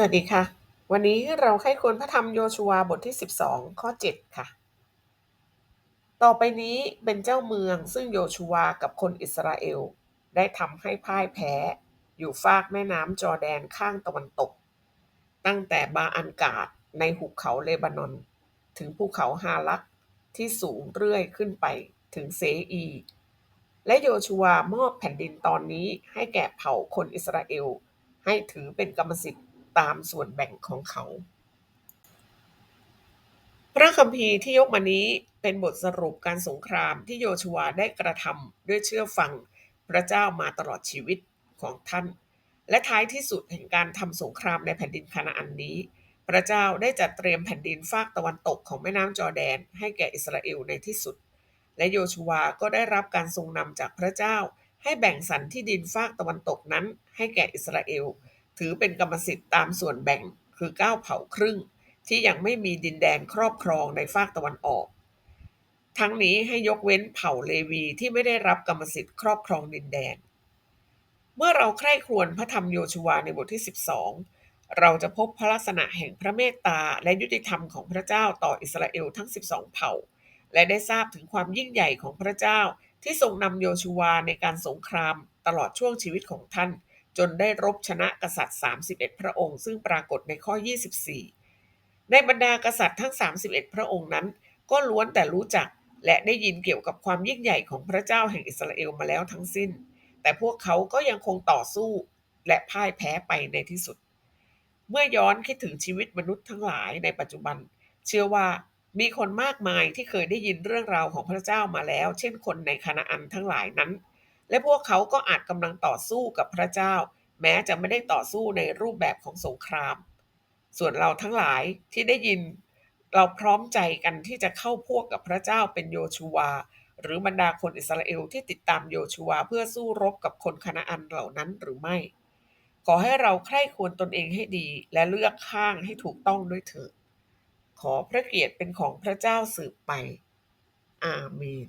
สวัสดีค่ะ วันนี้เราใคร่ควญพระธรรมโยชูวาบทที่ 12 ข้อ 7 ค่ะ ต่อไปนี้เป็นเจ้าเมืองซึ่งโยชูวากับคนอิสราเอล ได้ทำให้พ่ายแพ้ อยู่ฟากแม่น้ำจอแดนข้างตะวันตก ตั้งแต่บาอันกาดในหุบเขาเลบานอน ถึงภูเขาฮาลักที่สูงเรื่อยขึ้นไปถึงเซอี และโยชูวามอบแผ่นดินตอนนี้ให้แก่เผ่าคนอิสราเอล ให้ถือเป็นกรรมสิทธิ์ ตามส่วนแบ่งของเขา พระคัมภีร์ที่ยกมานี้เป็นบทสรุปการสงครามที่โยชูวาได้กระทำด้วยเชื่อฟังพระเจ้ามาตลอดชีวิตของท่าน และท้ายที่สุดแห่งการทำสงครามในแผ่นดินคานาอันนี้ พระเจ้าได้จัดเตรียมแผ่นดินฟากตะวันตกของแม่น้ำจอแดน ให้แก่อิสราเอลในที่สุด และโยชูวาก็ได้รับการทรงนำจากพระเจ้าให้แบ่งสรรที่ดินฟากตะวันตกนั้นให้แก่อิสราเอล ถือเป็นกรรมสิทธิ์ตามส่วนแบ่งคือเก้าเผ่าครึ่ง ที่ยังไม่มีดินแดนครอบครองในฟากตะวันออก ทั้งนี้ให้ยกเว้นเผ่าเลวีที่ไม่ได้รับกรรมสิทธิ์ครอบครองดินแดน เมื่อเราใคร่ครวญพระธรรมโยชูวาในบทที่ 12 เราจะพบพระลักษณะแห่งพระเมตตาและยุติธรรมของพระเจ้าต่ออิสราเอลทั้ง 12 เผ่า และได้ทราบถึงความยิ่งใหญ่ของพระเจ้าที่ทรงนำโยชูวาในการสงครามตลอดช่วงชีวิตของท่าน จนได้รบชนะกษัตริย์ 31 พระองค์ ซึ่งปรากฏในข้อ 24 ในบรรดากษัตริย์ทั้ง 31 พระองค์นั้น ก็ล้วนแต่รู้จักและได้ยินเกี่ยวกับความยิ่งใหญ่ของพระเจ้าแห่งอิสราเอลมาแล้วทั้งสิ้น แต่พวกเขาก็ยังคงต่อสู้และพ่ายแพ้ไปในที่สุด เมื่อย้อนคิดถึงชีวิตมนุษย์ทั้งหลายในปัจจุบัน เชื่อว่ามีคนมากมายที่เคยได้ยินเรื่องราวของพระเจ้ามาแล้ว เช่นคนในคานาอันทั้งหลายนั้น และพวกเขาก็อาจกำลังต่อสู้กับพระเจ้า แม้จะไม่ได้ต่อสู้ในรูปแบบของสงคราม ส่วนเราทั้งหลายที่ได้ยินเราพร้อมใจกันที่จะเข้าพวกกับพระเจ้าเป็นโยชูวา หรือบรรดาคนอิสราเอลที่ติดตามโยชูวาเพื่อสู้รบกับคนคานาอันเหล่านั้นหรือไม่ ขอให้เราใคร่ควรตนเองให้ดี และเลือกข้างให้ถูกต้องด้วยเถิดขอพระเกียรติเป็นของพระเจ้าสืบไป อาเมน